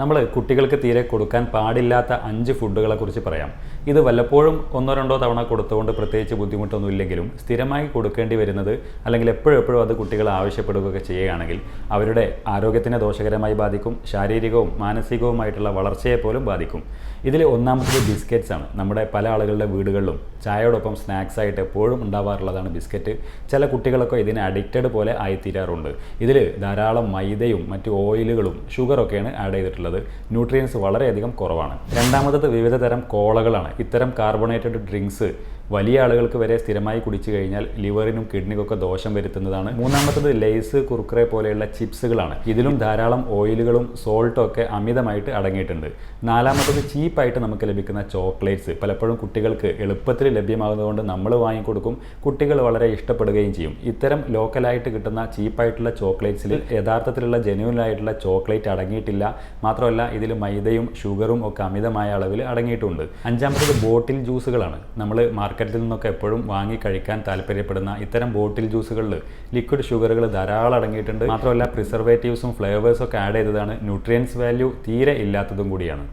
നമ്മൾ കുട്ടികൾക്ക് തീരെ കൊടുക്കാൻ പാടില്ലാത്ത അഞ്ച് ഫുഡുകളെ കുറിച്ച് പറയാം. ഇത് വല്ലപ്പോഴും ഒന്നോ രണ്ടോ തവണ കൊടുത്തുകൊണ്ട് പ്രത്യേകിച്ച് ബുദ്ധിമുട്ടൊന്നും ഇല്ലെങ്കിലും സ്ഥിരമായി കൊടുക്കേണ്ടി വരുന്നത് അല്ലെങ്കിൽ എപ്പോഴും എപ്പോഴും അത് കുട്ടികൾ ആവശ്യപ്പെടുകയൊക്കെ ചെയ്യുകയാണെങ്കിൽ അവരുടെ ആരോഗ്യത്തിനെ ദോഷകരമായി ബാധിക്കും ശാരീരികവും മാനസികവുമായിട്ടുള്ള വളർച്ചയെ പോലും ബാധിക്കും. ഇതിൽ ഒന്നാമത്തത് ബിസ്ക്കറ്റ്സ് ആണ്. നമ്മുടെ പല ആളുകളുടെ വീടുകളിലും ചായയോടൊപ്പം സ്നാക്സ് ആയിട്ട് എപ്പോഴും ഉണ്ടാവാറുള്ളതാണ് ബിസ്ക്കറ്റ്. ചില കുട്ടികളൊക്കെ ഇതിന് അഡിക്റ്റഡ് പോലെ ആയിത്തീരാറുണ്ട്. ഇതിൽ ധാരാളം മൈദയും മറ്റ് ഓയിലുകളും ഷുഗറൊക്കെയാണ് ആഡ് ചെയ്തിട്ടുള്ളത്. ന്യൂട്രിയൻസ് വളരെയധികം കുറവാണ്. രണ്ടാമത്തത് വിവിധ തരം കോളകളാണ്. ഇത്തരം കാർബണേറ്റഡ് ഡ്രിങ്ക്സ് വലിയ ആളുകൾക്ക് വരെ സ്ഥിരമായി കുടിച്ചു കഴിഞ്ഞാൽ ലിവറിനും കിഡ്നിക്കൊക്കെ ദോഷം വരുത്തുന്നതാണ്. മൂന്നാമത്തത് ലേസ് കുർക്കറെ പോലെയുള്ള ചിപ്സുകളാണ്. ഇതിലും ധാരാളം ഓയിലുകളും സോൾട്ടും ഒക്കെ അമിതമായിട്ട് അടങ്ങിയിട്ടുണ്ട്. നാലാമത്തത് ചീപ്പായിട്ട് നമുക്ക് ലഭിക്കുന്ന ചോക്ലേറ്റ്സ്. പലപ്പോഴും കുട്ടികൾക്ക് എളുപ്പത്തിൽ ലഭ്യമാകുന്നതുകൊണ്ട് നമ്മൾ വാങ്ങിക്കൊടുക്കും കുട്ടികൾ വളരെ ഇഷ്ടപ്പെടുകയും ചെയ്യും. ഇത്തരം ലോക്കലായിട്ട് കിട്ടുന്ന ചീപ്പായിട്ടുള്ള ചോക്ലേറ്റ്സിൽ യഥാർത്ഥത്തിലുള്ള ജെന്യൂൻ ആയിട്ടുള്ള ചോക്ലേറ്റ് അടങ്ങിയിട്ടില്ല. മാത്രമല്ല ഇതിൽ മൈദയും ഷുഗറും ഒക്കെ അമിതമായ അളവിൽ അടങ്ങിയിട്ടുണ്ട്. അഞ്ചാമത്തത് ബോട്ടിൽ ജ്യൂസുകളാണ്. നമ്മൾ മാർക്കറ്റിൽ നിന്നൊക്കെ എപ്പോഴും വാങ്ങി കഴിക്കാൻ താല്പര്യപ്പെടുന്ന ഇത്തരം ബോട്ടിൽ ജ്യൂസുകളിൽ ലിക്വിഡ് ഷുഗറുകൾ ധാരാളം അടങ്ങിയിട്ടുണ്ട്. മാത്രമല്ല പ്രിസർവേറ്റീവ്സും ഫ്ലേവേഴ്സും ഒക്കെ ആഡ് ചെയ്തതാണ് ന്യൂട്രിയൻസ് വാല്യൂ തീരെ ഇല്ലാത്തതും കൂടിയാണ്.